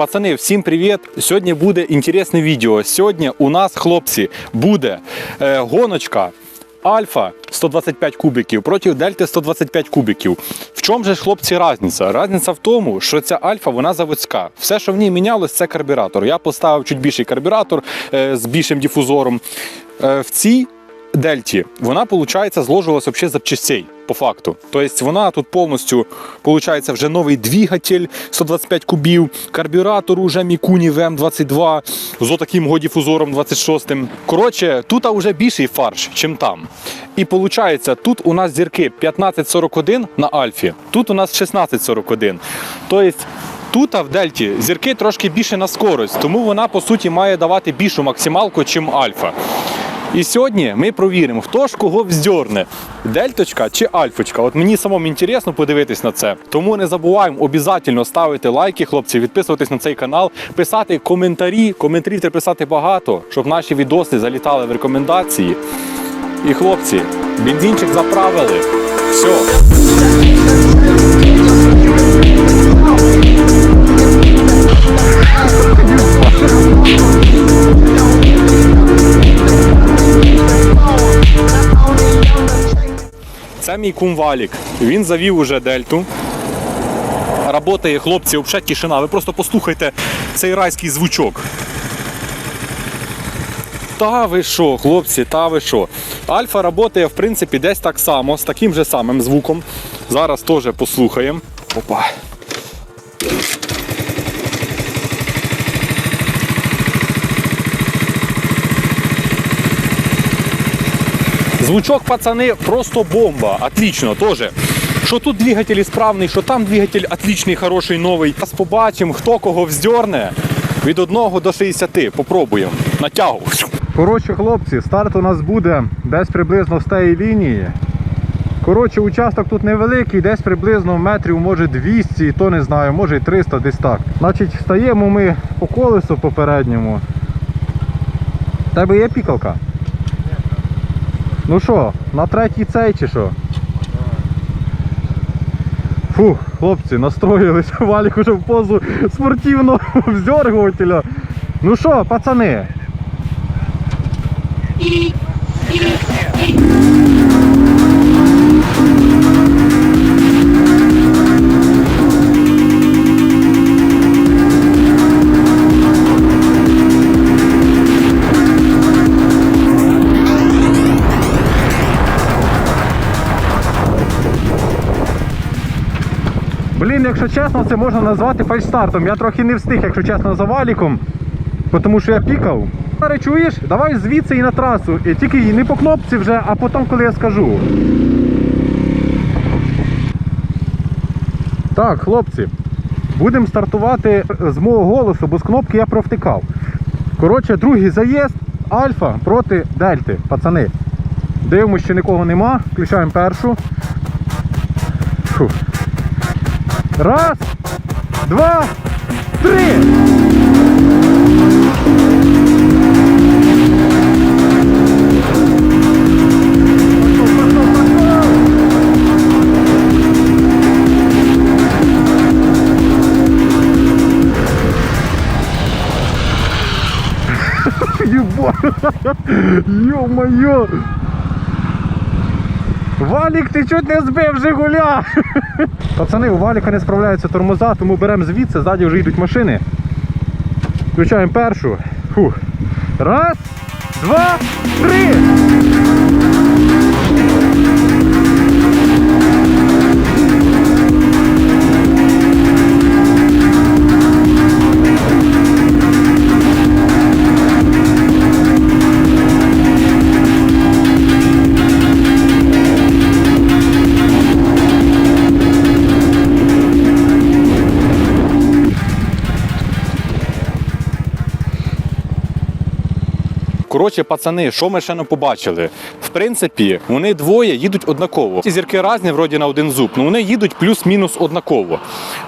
Пацани, всім привіт! Сьогодні буде інтересне відео. Сьогодні у нас, хлопці, буде е, гоночка Альфа 125 кубиків проти Дельти 125 кубиків. В чому ж, хлопці, різниця? Різниця в тому, що ця Альфа вона заводська. Все, що в ній мінялось, це карбюратор. Я поставив чуть більший карбюратор е, з більшим дифузором. Е, в цій Дельті вона, виходить, зложилась вообще запчастей, по факту. Тобто вона тут повністю, виходить, вже новий двигатель 125 кубів, карбюратор уже Мікуні ВМ22 з отаким годіфузором 26. Коротше, тут вже більший фарш, чим там. І виходить, тут у нас зірки 1541 на Альфі, тут у нас 1641. Тобто Тут в Дельті зірки трошки більше на скорость, тому вона по суті має давати більшу максималку, чим Альфа. І сьогодні ми провіримо, хто ж кого вздьорне, дельточка чи альфочка. От мені самому інтересно подивитись на це. Тому не забуваємо обов'язково ставити лайки, хлопці, підписуватись на цей канал, писати коментарі. Коментарів треба писати багато, щоб наші відоси залітали в рекомендації. І хлопці, бензинчик заправили. Все. Мій кум Валік. Він завів уже дельту. Работає хлопці, взагалі тишина. Ви просто послухайте цей райський звучок. Та ви що, хлопці, та ви що. Альфа працює, в принципі, десь так само, з таким же самим звуком. Зараз теж послухаємо. Опа. Звучок, пацани, просто бомба. Отлично, тоже. Що тут двигатель справний, що там двигатель отличний, хороший, новий. Зараз побачимо, хто кого вздьорне. Від 1 до 60. Попробуємо. Натягу. Коротше, хлопці, старт у нас буде десь приблизно з тієї лінії. Коротше, участок тут невеликий, десь приблизно метрів, може 200, то не знаю, може і 300, десь так. Значить, встаємо ми по колесу попередньому. В Тебе є пікалка? Ну що, на третій цей чи що? Фух, хлопці, настроїлися, Валік уже в позу спортивного вздергувателя. Ну що, пацани? Якщо чесно, це можна назвати фальстартом. Я трохи не встиг, якщо чесно, за валіком, тому що я пікав. Зараз чуєш, давай звідси і на трасу. І тільки не по кнопці вже, а потім, коли я скажу. Так, хлопці, будемо стартувати з мого голосу, бо з кнопки я провтикав. Коротше, другий заїзд Альфа проти Дельти, пацани. Дивимося, що нікого нема. Включаємо першу. Фух. Раз, два, три. Ё-моё! Валік, ти чуть не збив Жигуля! Пацани, у Валіка не справляються тормоза, тому беремо звідси, ззаді вже йдуть машини. Включаємо першу. Фух. Раз, два, три! Коротше, пацани, що ми ще не побачили? В принципі, вони двоє їдуть однаково. Ці зірки різні, вроді на один зуб, але вони їдуть плюс-мінус однаково.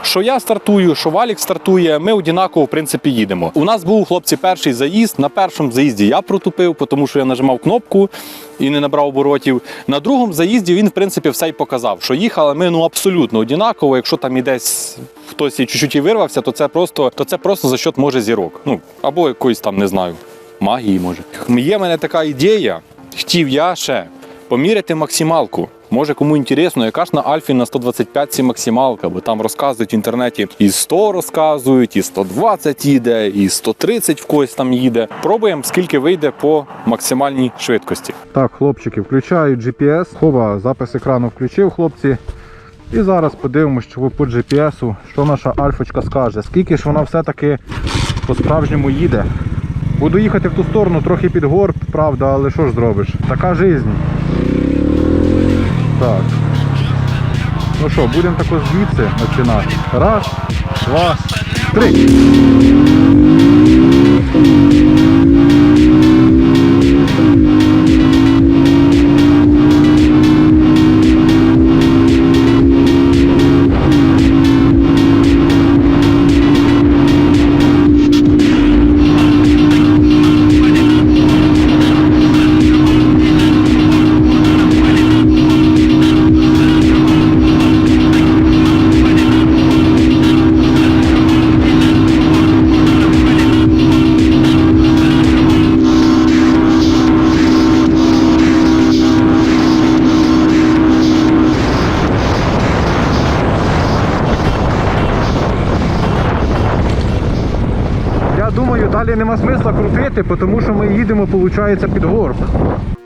Що я стартую, що Валік стартує, ми однаково, в принципі, їдемо. У нас був хлопці перший заїзд. На першому заїзді я протупив, тому що я нажимав кнопку і не набрав оборотів. На другому заїзді він, в принципі, все й показав, що їхали ми ну абсолютно однаково. Якщо там і десь хтось і чуть-чуть і вирвався, то це просто, то це просто за счет може зірок. Ну або якоїсь там не знаю, магії може. Є в мене така ідея. Хотів я ще поміряти максималку. Може кому інтересно, яка ж на Альфі на 125 ці максималка, бо там розказують в інтернеті і 100 розказують, і 120 їде, і 130 в когось там їде. Пробуємо, скільки вийде по максимальній швидкості. Так, хлопчики, включають GPS. Хова, запис екрану включив, хлопці. І зараз подивимося, що по GPS, що наша альфочка скаже. Скільки ж вона все-таки по-справжньому їде. Буду їхати в ту сторону, трохи під горб, правда, але що ж зробиш? Така жизнь. Так. Ну що, будемо також звідси починати. Раз, два, три. Далі нема смисла крутити, тому що ми їдемо, виходить, під горб.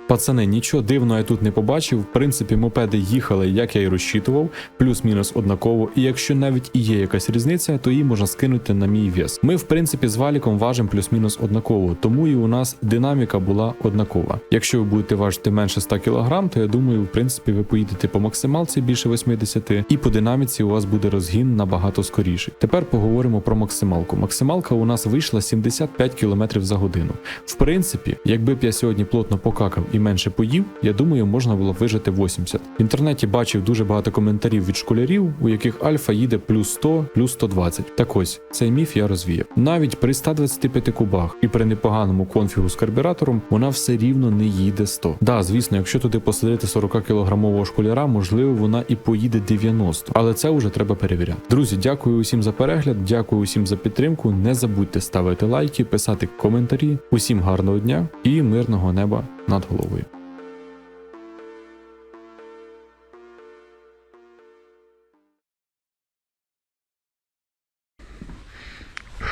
Пацани, нічого дивного я тут не побачив. В принципі, мопеди їхали, як я і розчитував, плюс-мінус однаково. І якщо навіть і є якась різниця, то її можна скинути на мій вес. Ми, в принципі, з валіком важимо плюс-мінус однаково, тому і у нас динаміка була однакова. Якщо ви будете важити менше 100 кг, то я думаю, в принципі, ви поїдете по максималці більше 80, і по динаміці у вас буде розгін набагато скоріший. Тепер поговоримо про максималку. Максималка у нас вийшла 75 км за годину. В принципі, якби б я сьогодні плотно покакав і менше поїв, я думаю, можна було вижити 80. В інтернеті бачив дуже багато коментарів від школярів, у яких альфа їде плюс 100, плюс 120. Так ось цей міф я розвіяв. Навіть при 125 кубах і при непоганому конфігу з карбюратором вона все рівно не їде 100. Да, звісно, якщо туди посадити 40 кілограмового школяра, можливо, вона і поїде 90, але це вже треба перевіряти. Друзі, дякую усім за перегляд, дякую усім за підтримку. Не забудьте ставити лайки, писати коментарі. Усім гарного дня і мирного неба над головою.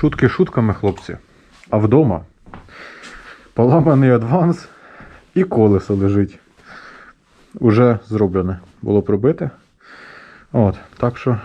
Шутки шутками, хлопці. А вдома поламаний адванс і колесо лежить. Уже зроблене. Було пробите. От, так що